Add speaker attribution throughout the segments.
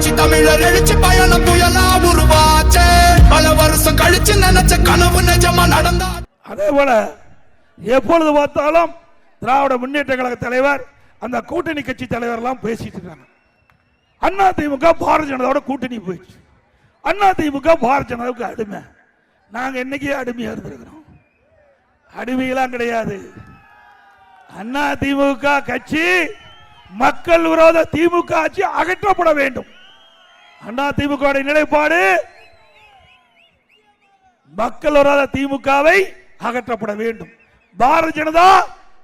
Speaker 1: புரட்சி தமிழர் எழுச்சி பயணம் புயலா உருவாச்சே. பல வருஷம் கழிச்சு நினைச்ச கனவு நிஜமா நடந்தா
Speaker 2: அதே போல எப்பொழுது பார்த்தாலும் திராவிட முன்னேற்ற கழக தலைவர் அந்த கூட்டணி கட்சி தலைவர் எல்லாம் பேசிட்டு இருக்காங்க. அண்ணா திமுக பாரதிய ஜனதாவோட கூட்டணி போயிடுச்சு. அண்ணா திமுக பாரதிய ஜனதாவுக்கு அடிமை. நாங்க என்னைக்கே அடிமையா இருந்திருக்கிறோம். அடிமையெல்லாம் கிடையாது. அண்ணா திமுக கட்சி மக்கள் விரோத திமுக ஆட்சி அகற்றப்பட வேண்டும். அண்ணா திமுக நிலைப்பாடு. மக்கள் வராத திமுகவை அகற்றப்பட வேண்டும். பாரதிய ஜனதா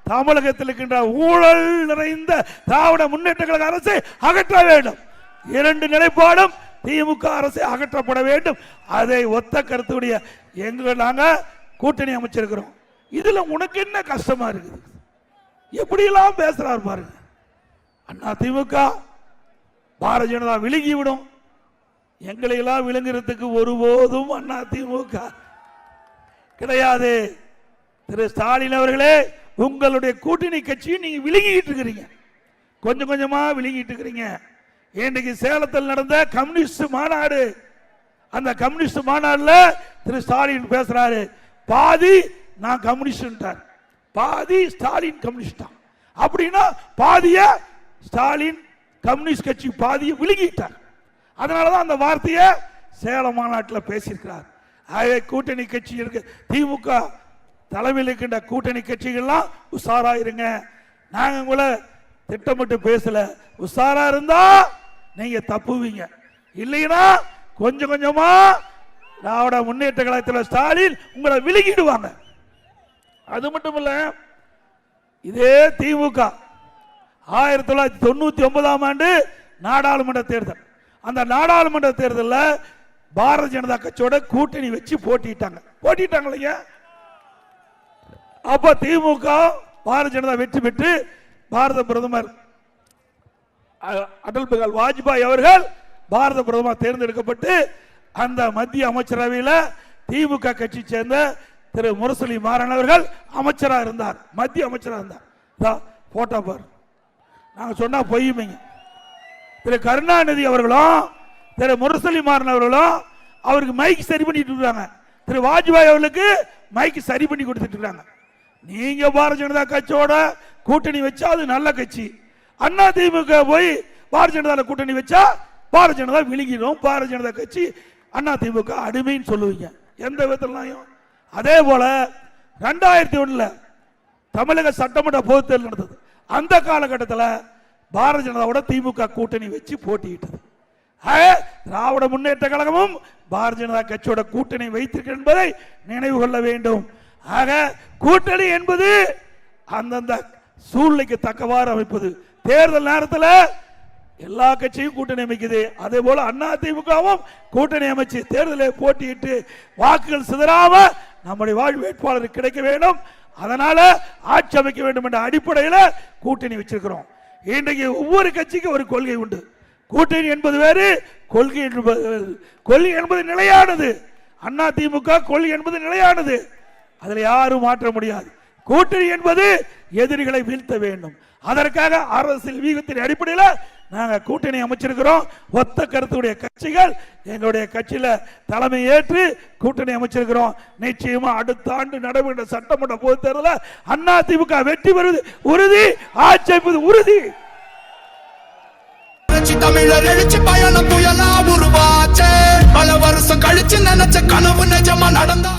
Speaker 2: தமிழகத்தில் இருக்கின்ற ஊழல் நிறைந்த திராவிட முன்னேற்ற கழக அரசை அகற்ற வேண்டும். இரண்டு நிலைப்பாடும் திமுக அரசை அகற்றப்பட வேண்டும். அதை ஒத்த கருத்துடைய எங்க நாங்கள் கூட்டணி அமைச்சிருக்கிறோம். இதுல உனக்கு என்ன கஷ்டமா இருக்குது? எப்படியெல்லாம் பேசுறாரு பாருங்க. அண்ணா திமுக பாரதிய ஜனதா விழுங்கி எங்களை எல்லாம் விழுங்குறதுக்கு ஒருபோதும் அண்ணா திமுக கிடையாது. திரு ஸ்டாலின் அவர்களே உங்களுடைய கூட்டணி கட்சியும் நீங்க விழுங்கிட்டு இருக்கிறீங்க. கொஞ்சம் கொஞ்சமா விழுங்கிட்டு இருக்கிறீங்க. இன்றைக்கு சேலத்தில் நடந்த கம்யூனிஸ்ட் மாநாடு அந்த கம்யூனிஸ்ட் மாநாடுல திரு ஸ்டாலின் பேசுறாரு. பாதி நான் கம்யூனிஸ்டார் பாதி ஸ்டாலின் கம்யூனிஸ்டா அப்படின்னா பாதிய ஸ்டாலின் கம்யூனிஸ்ட் கட்சி பாதியை விழுங்கிட்டார். அதனாலதான் அந்த வார்த்தையை சேலம் மாநாட்டில் பேசியிருக்கிறார். ஆகவே கூட்டணி கட்சி இருக்கு. திமுக தலைமையில் இருக்கின்ற கூட்டணி கட்சிகள்லாம் உஷாரா இருங்க. நாங்க உங்களை திட்டமிட்டு பேசல. உஷாரா இருந்தா நீங்க தப்புவீங்க. இல்லைன்னா கொஞ்சம் கொஞ்சமா திராவிட முன்னேற்ற கழகத்தில் ஸ்டாலின் உங்களை விலகிடுவாங்க அது மட்டும் இல்ல இதே திமுக ஆயிரத்தி தொள்ளாயிரத்தி தொண்ணூத்தி ஒன்பதாம் ஆண்டு நாடாளுமன்ற தேர்தல். அந்த நாடாளுமன்ற தேர்தலில் பாரதிய ஜனதா கட்சியோட கூட்டணி வச்சு போட்டிட்டாங்க. போட்டிட்டாங்க இல்லையா அப்ப திமுக பாரதிய ஜனதா வெற்றி பெற்று பாரத பிரதமர் அடல் பிகால் வாஜ்பாய் அவர்கள் பாரத பிரதமர் தேர்ந்தெடுக்கப்பட்டு அந்த மத்திய அமைச்சரவையில் திமுக கட்சி சேர்ந்த திரு முரசொலி மாறன் அவர்கள் அமைச்சராக இருந்தார். மத்திய அமைச்சராக இருந்தார். போட்டோ பாரு. நாங்கள் சொன்னால் பொய்யுமைங்க. திரு கருணாநிதி அவர்களும் திரு முரசொலி மாறன் அவர்களும் அவருக்கு மைக் சரி பண்ணிட்டு இருக்காங்க. திரு வாஜ்பாய் அவர்களுக்கு மைக் சரி பண்ணி கொடுத்துட்டு இருக்காங்க. நீங்க பாரதிய ஜனதா கட்சியோட கூட்டணி வச்சா அது நல்ல கட்சி. அண்ணா திமுக போய் பாரதிய ஜனதா கூட்டணி வச்சா பாரதிய ஜனதா விழுங்கிடும். பாரதிய ஜனதா கட்சி அண்ணா திமுக அடிமைன்னு சொல்லுவீங்க. எந்த விதத்துலயும். அதே போல ரெண்டாயிரத்தி ஒண்ணுல தமிழக சட்டமன்ற பொது தேர்தல் நடந்தது. அந்த காலகட்டத்தில் பாரதிய ஜனதாவோட திமுக கூட்டணி வச்சு போட்டியிட்டது. ஆக, திராவிட முன்னேற்ற கழகமும் பாரதிய ஜனதா கட்சியோட கூட்டணி வைத்திருக்க என்பதை நினைவு கொள்ள வேண்டும். ஆக கூட்டணி என்பது அந்தந்த சூழ்நிலைக்கு தக்கவாறு அமைப்பது. தேர்தல் நேரத்தில் எல்லா கட்சியும் கூட்டணி அமைக்குது. அதே போல அண்ணா திமுகவும் கூட்டணி அமைச்சு தேர்தலில் போட்டியிட்டு வாக்குகள் சிதறாம நம்முடைய வாழ் வேட்பாளருக்கு கிடைக்க வேண்டும். அதனால ஆட்சி அமைக்க வேண்டும் என்ற அடிப்படையில் கூட்டணி வச்சிருக்கிறோம். இன்றைக்கு ஒவ்வொரு கட்சிக்கும் ஒரு கொள்கை உண்டு. கூட்டணி என்பது வேறு கொள்கை என்பது வேறு. கொள்கை என்பது நிலையானது. அண்ணா திமுக கொள்கை என்பது நிலையானது. அதில் யாரும் மாற்ற முடியாது. கூட்டணி என்பது எதிரிகளை வீழ்த்த வேண்டும். அதற்காக அரசியல் வீகத்தின் அடிப்படையில் நாங்கள் கூட்டணி அமைச்சிருக்கிறோம். ஒத்த கருத்துடைய கட்சிகள் எங்களுடைய கட்சியில் தலைமை ஏற்று கூட்டணி அமைச்சிருக்கிறோம். நிச்சயமா அடுத்த ஆண்டு நடைபெற்ற சட்டமன்ற பொது தேர்தலில் அண்ணா திமுக வெற்றி பெறுவது உறுதி ஆட்சி உறுதி.
Speaker 1: தமிழர் எழுச்சி பயணம் புயலா உருவாச்சே. பல வருஷம் கழிச்சு நினைச்ச கனவு நிஜமா நடந்தா